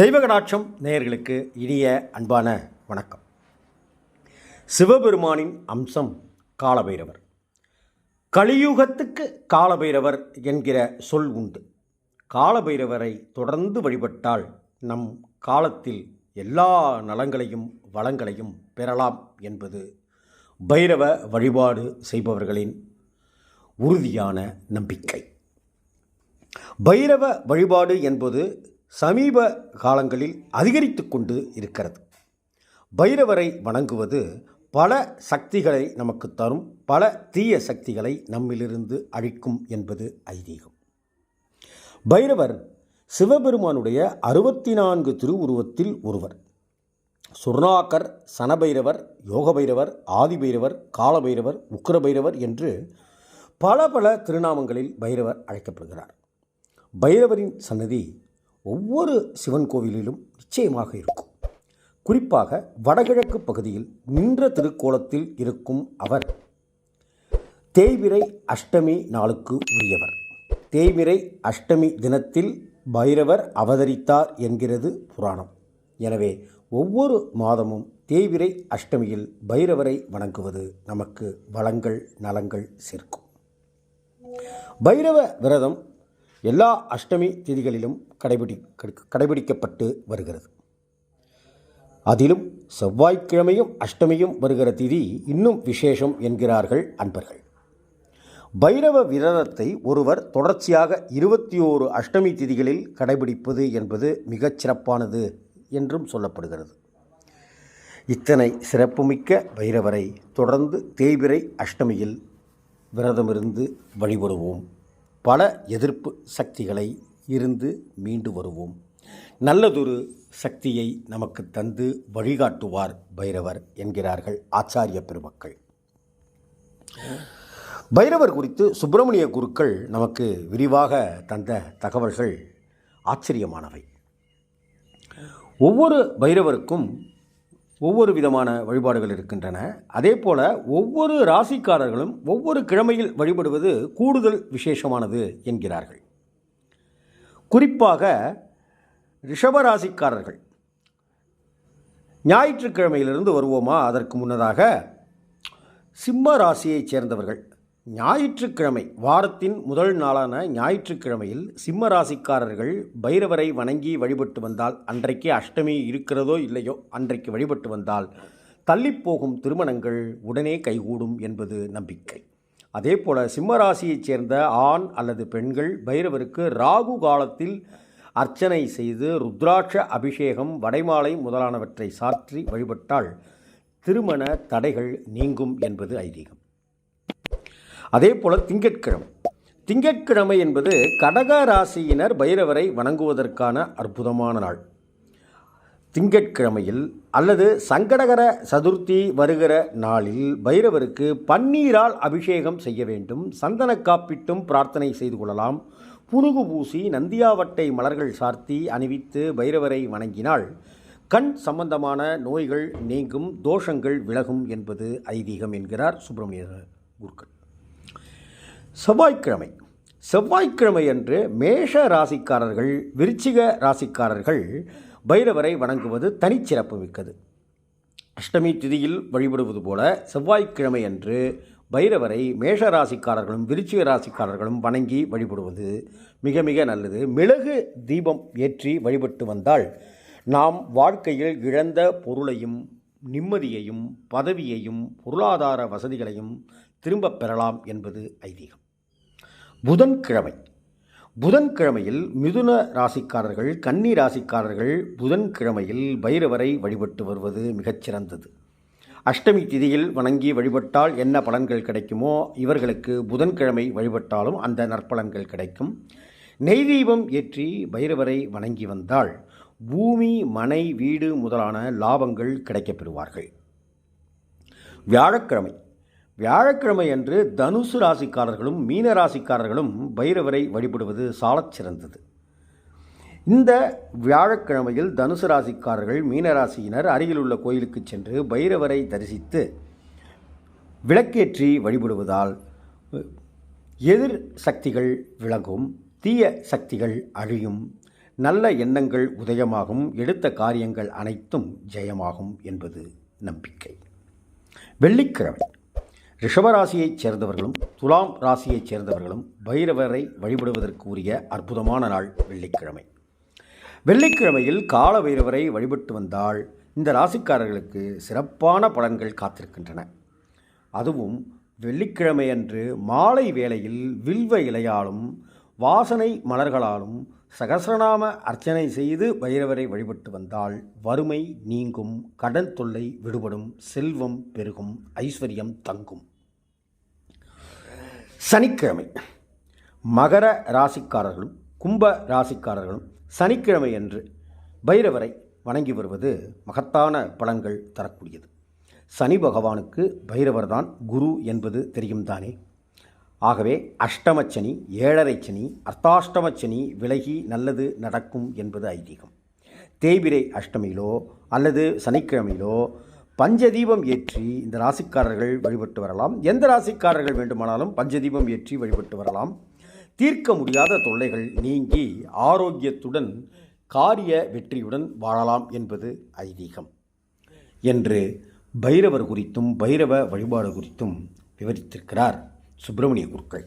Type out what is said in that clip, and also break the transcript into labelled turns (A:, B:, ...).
A: தெய்வகடாட்சம் நேயர்களுக்கு இனிய அன்பான வணக்கம். சிவபெருமானின் அம்சம் காலபைரவர். கலியுகத்துக்கு காலபைரவர் என்கிற சொல் உண்டு. காலபைரவரை தொடர்ந்து வழிபட்டால் நம் காலத்தில் எல்லா நலங்களையும் வளங்களையும் பெறலாம் என்பது பைரவ வழிபாடு செய்பவர்களின் உறுதியான நம்பிக்கை. பைரவ வழிபாடு என்பது சமீப காலங்களில் அதிகரித்து கொண்டு இருக்கிறது. பைரவரை வணங்குவது பல சக்திகளை நமக்கு தரும் பல தீய சக்திகளை நம்மிலிருந்து அழிக்கும் என்பது ஐதீகம். பைரவர் சிவபெருமானுடைய அறுபத்தி நான்கு திருவுருவத்தில் ஒருவர். சுர்ணாக்கர் சனபைரவர் யோகபைரவர் ஆதிபைரவர் காலபைரவர் உக்கிரபைரவர் என்று பல பல திருநாமங்களில் பைரவர் அழைக்கப்படுகிறார். பைரவரின் சன்னதி ஒவ்வொரு சிவன் கோவிலிலும் நிச்சயமாக இருக்கும். குறிப்பாக வடகிழக்கு பகுதியில் நின்ற திருக்கோலத்தில் இருக்கும் அவர் தேய்விரை அஷ்டமி நாளுக்கு உரியவர். தேய்விரை அஷ்டமி தினத்தில் பைரவர் அவதரித்தார் என்கிறது புராணம். எனவே ஒவ்வொரு மாதமும் தேய்விரை அஷ்டமியில் பைரவரை வணங்குவது நமக்கு வளங்கள் நலங்கள் சேர்க்கும். பைரவ விரதம் எல்லா அஷ்டமி திதிகளிலும் கடைபிடி கடைபிடிக்கப்பட்டு வருகிறது. அதிலும் செவ்வாய்க்கிழமையும் அஷ்டமியும் வருகிற திதி இன்னும் விசேஷம் என்கிறார்கள் அன்பர்கள். பைரவ விரதத்தை ஒருவர் தொடர்ச்சியாக இருபத்தி ஓரு அஷ்டமி திதிகளில் கடைபிடிப்பது என்பது மிகச் சிறப்பானது என்றும் சொல்லப்படுகிறது. இத்தனை சிறப்புமிக்க பைரவரை தொடர்ந்து தேய்பிரை அஷ்டமியில் விரதமிருந்து வழிபடுவோம். பல எதிர்ப்பு சக்திகளை இருந்து மீண்டு வருவோம். நல்லதொரு சக்தியை நமக்கு தந்து வழிகாட்டுவார் பைரவர் என்கிறார்கள் ஆச்சாரிய பெருமக்கள். பைரவர் குறித்து சுப்பிரமணிய குருக்கள் நமக்கு விரிவாக தந்த தகவல்கள் ஆச்சரியமானவை. ஒவ்வொரு பைரவருக்கும் ஒவ்வொரு விதமான வழிபாடுகள் இருக்கின்றன. அதே போல் ஒவ்வொரு ராசிக்காரர்களும் ஒவ்வொரு கிழமையில் வழிபடுவது கூடுதல் விசேஷமானது என்கிறார்கள். குறிப்பாக ரிஷபராசிக்காரர்கள். ஞாயிற்றுக்கிழமையிலிருந்து வருவோமா? அதற்கு முன்னதாக சிம்ம ராசியைச் சேர்ந்தவர்கள். ஞாயிற்றுக்கிழமை வாரத்தின் முதல் நாளான ஞாயிற்றுக்கிழமையில் சிம்ம ராசிக்காரர்கள் பைரவரை வணங்கி வழிபட்டு வந்தால் அன்றைக்கு அஷ்டமி இருக்கிறதோ இல்லையோ அன்றைக்கு வழிபட்டு வந்தால் தள்ளிப்போகும் திருமணங்கள் உடனே கைகூடும் என்பது நம்பிக்கை. அதே போல் சிம்ம ராசியைச் சேர்ந்த ஆண் அல்லது பெண்கள் பைரவருக்கு ராகு காலத்தில் அர்ச்சனை செய்து ருத்ராட்ச அபிஷேகம் வடைமாலை முதலானவற்றை சாற்றி வழிபட்டால் திருமண தடைகள் நீங்கும் என்பது ஐதீகம். அதே போல் திங்கட்கிழமை. திங்கட்கிழமை என்பது கடக ராசியினர் பைரவரை வணங்குவதற்கான அற்புதமான நாள். திங்கட்கிழமையில் அல்லது சங்கடகர சதுர்த்தி வருகிற நாளில் பைரவருக்கு பன்னீரால் அபிஷேகம் செய்ய வேண்டும். சந்தன காப்பிட்டும் பிரார்த்தனை செய்து கொள்ளலாம். புனுகு பூசி நந்தியாவட்டை மலர்கள் சார்த்தி அணிவித்து பைரவரை வணங்கினால் கண் சம்பந்தமான நோய்கள் நீங்கும் தோஷங்கள் விலகும் என்பது ஐதீகம் என்கிறார் சுப்பிரமணிய குருக்கள். செவ்வாய்க்கிழமை. செவ்வாய்க்கிழமை அன்று மேஷ ராசிக்காரர்கள் விருச்சிக ராசிக்காரர்கள் பைரவரை வணங்குவது தனிச்சிறப்பு மிக்கது. அஷ்டமி திதியில் வழிபடுவது போல செவ்வாய்க்கிழமை அன்று பைரவரை மேஷ ராசிக்காரர்களும் விருச்சிக ராசிக்காரர்களும் வணங்கி வழிபடுவது மிக மிக நல்லது. மிளகு தீபம் ஏற்றி வழிபட்டு வந்தால் நாம் வாழ்க்கையில் இழந்த பொருளையும் நிம்மதியையும் பதவியையும் பொருளாதார வசதிகளையும் திரும்பப் பெறலாம் என்பது ஐதீகம். புதன்கிழமை. புதன்கிழமையில் மிதுன ராசிக்காரர்கள் கன்னி ராசிக்காரர்கள் புதன்கிழமையில் பைரவரை வழிபட்டு வருவது மிகச்சிறந்தது. அஷ்டமி திதியில் வணங்கி வழிபட்டால் என்ன பலன்கள் கிடைக்குமோ இவர்களுக்கு புதன்கிழமை வழிபட்டாலும் அந்த நற்பலன்கள் கிடைக்கும். நெய் தீபம் ஏற்றி பைரவரை வணங்கி வந்தால் பூமி மனை வீடு முதலான லாபங்கள் கிடைக்கப்பெறுவார்கள். வியாழக்கிழமை வியாழக்கிழமை அன்று தனுசு ராசிக்காரர்களும் மீன ராசிக்காரர்களும் பைரவரை வழிபடுவது சாலச் சிறந்தது. இந்த வியாழக்கிழமையில் தனுசு ராசிக்காரர்கள் மீனராசியினர் அருகிலுள்ள கோயிலுக்கு சென்று பைரவரை தரிசித்து விளக்கேற்றி வழிபடுவதால் எதிர் சக்திகள் விலகும் தீய சக்திகள் அழியும் நல்ல எண்ணங்கள் உதயமாகும் எடுத்த காரியங்கள் அனைத்தும் ஜெயமாகும் என்பது நம்பிக்கை. வெள்ளிக்கிழமை ரிஷபராசியைச் சேர்ந்தவர்களும் துலாம் ராசியைச் சேர்ந்தவர்களும் பைரவரை வழிபடுவதற்கு உரிய அற்புதமான நாள் வெள்ளிக்கிழமை. வெள்ளிக்கிழமையில் கால பைரவரை வழிபட்டு வந்தால் இந்த ராசிக்காரர்களுக்கு சிறப்பான பலன்கள் காத்திருக்கின்றன. அதுவும் வெள்ளிக்கிழமையன்று மாலை வேளையில் வில்வ இலையாலும் வாசனை மலர்களாலும் சகசிரநாம அர்ச்சனை செய்து பைரவரை வழிபட்டு வந்தால் வறுமை நீங்கும் கடன் தொல்லை விடுபடும் செல்வம் பெருகும் ஐஸ்வர்யம் தங்கும். சனிக்கிழமை. மகர ராசிக்காரர்களும் கும்ப ராசிக்காரர்களும் சனிக்கிழமை அன்று பைரவரை வணங்கி வருவது மகத்தான பலன்கள் தரக்கூடியது. சனி பகவானுக்கு பைரவர்தான் குரு என்பது தெரியும் தானே? ஆகவே அஷ்டமச்சனி ஏழரை சனி அர்த்தாஷ்டமச்சனி விலகி நல்லது நடக்கும் என்பது ஐதீகம். தேய்பிரை அஷ்டமியிலோ அல்லது சனிக்கிழமையிலோ பஞ்சதீபம் ஏற்றி இந்த ராசிக்காரர்கள் வழிபட்டு வரலாம். எந்த ராசிக்காரர்கள் வேண்டுமானாலும் பஞ்சதீபம் ஏற்றி வழிபட்டு வரலாம். தீர்க்க முடியாத தொல்லைகள் நீங்கி ஆரோக்கியத்துடன் காரிய வெற்றியுடன் வாழலாம் என்பது ஐதீகம். என்று பைரவர் குறித்தும் பைரவ வழிபாடு குறித்தும் விவரித்திருக்கிறார். சுப்பிரமணிய குருக்கள்.